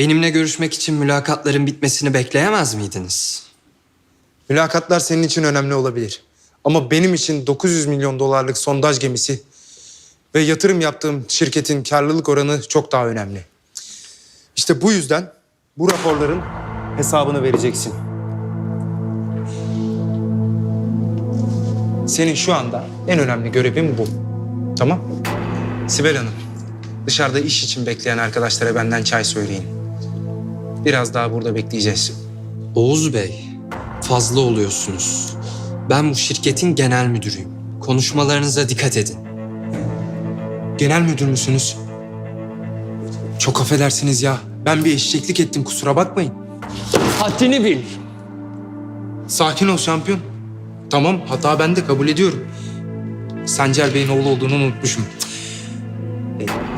Benimle görüşmek için mülakatların bitmesini bekleyemez miydiniz? Mülakatlar senin için önemli olabilir. Ama benim için 900 milyon dolarlık sondaj gemisi ve yatırım yaptığım şirketin karlılık oranı çok daha önemli. İşte bu yüzden bu raporların hesabını vereceksin. Senin şu anda en önemli görevin bu. Tamam? Sibel Hanım, dışarıda iş için bekleyen arkadaşlara benden çay söyleyin. Biraz daha burada bekleyeceğiz. Oğuz Bey, fazla oluyorsunuz. Ben bu şirketin genel müdürüyüm. Konuşmalarınıza dikkat edin. Genel müdür müsünüz? Çok affedersiniz ya. Ben bir eşeklik ettim kusura bakmayın. Haddini bil. Sakin ol şampiyon. Tamam hata ben de kabul ediyorum. Sencer Bey'in oğlu olduğunu unutmuşum.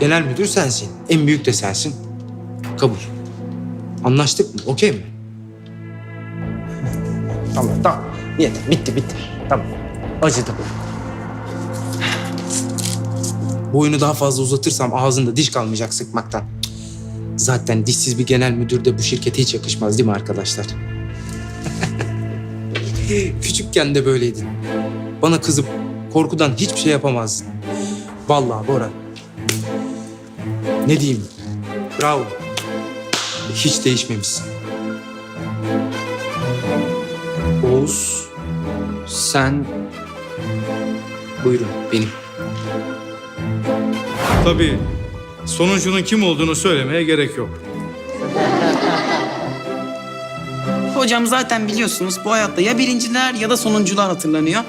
Genel müdür sensin. En büyük de sensin. Kabul. Anlaştık mı? Okey mi? Tamam tamam. Yeter bitti bitti. Tamam. Acıdım. Bu oyunu daha fazla uzatırsam ağzında diş kalmayacak sıkmaktan. Zaten dişsiz bir genel müdür de bu şirkete hiç yakışmaz değil mi arkadaşlar? Küçükken de böyleydin. Bana kızıp korkudan hiçbir şey yapamazdın. Vallahi Bora. Ne diyeyim? Bravo. Hiç değişmemişsin. Oğuz, sen Buyurun benim. Tabii sonuncunun kim olduğunu söylemeye gerek yok. Hocam zaten biliyorsunuz bu hayatta ya birinciler ya da sonuncular hatırlanıyor.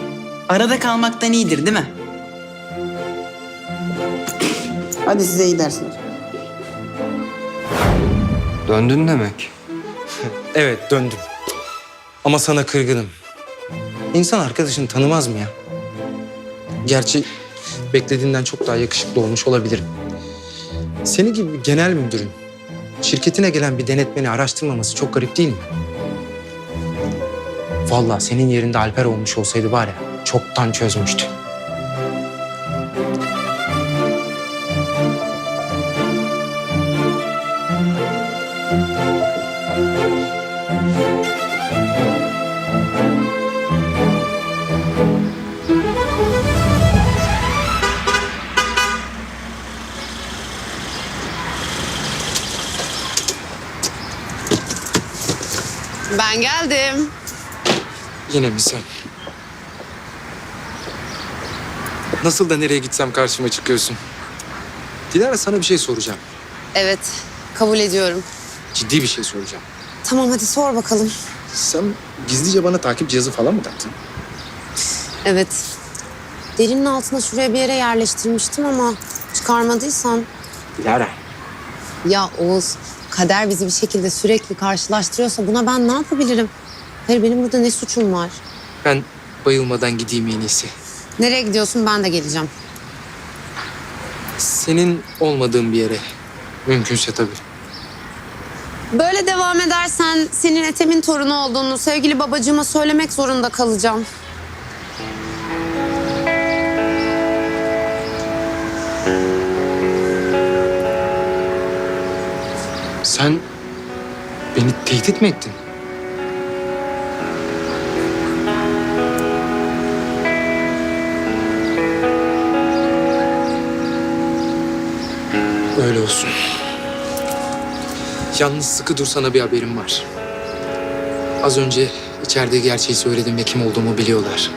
Arada kalmaktan iyidir değil mi? Hadi size iyi dersler. Döndün demek. Evet döndüm. Ama sana kırgınım. İnsan arkadaşını tanımaz mı ya? Gerçi beklediğinden çok daha yakışıklı olmuş olabilirim. Seni gibi bir genel müdürün şirketine gelen bir denetmeni araştırmaması çok garip değil mi? Vallahi senin yerinde Alper olmuş olsaydı var ya çoktan çözmüştü. Ben geldim. Yine mi sen? Nasıl da nereye gitsem karşıma çıkıyorsun. Dilara sana bir şey soracağım. Evet, kabul ediyorum. Ciddi bir şey soracağım. Tamam hadi sor bakalım. Sen gizlice bana takip cihazı falan mı taktın? Evet. Derinin altına şuraya bir yere yerleştirmiştim ama çıkarmadıysan. Dilara. Ya Oğuz, kader bizi bir şekilde sürekli karşılaştırıyorsa buna ben ne yapabilirim? Hayır benim burada ne suçum var? Ben bayılmadan gideyim en iyisi. Nereye gidiyorsun ben de geleceğim. Senin olmadığın bir yere. Mümkünse tabii. Böyle devam edersen senin Ethem'in torunu olduğunu sevgili babacığıma söylemek zorunda kalacağım. Sen beni tehdit mi ettin? Öyle olsun. Yalnız sıkı dur sana bir haberim var. Az önce içeride gerçeği söyledim ve kim olduğumu biliyorlar.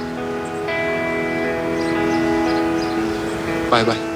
Bay bay.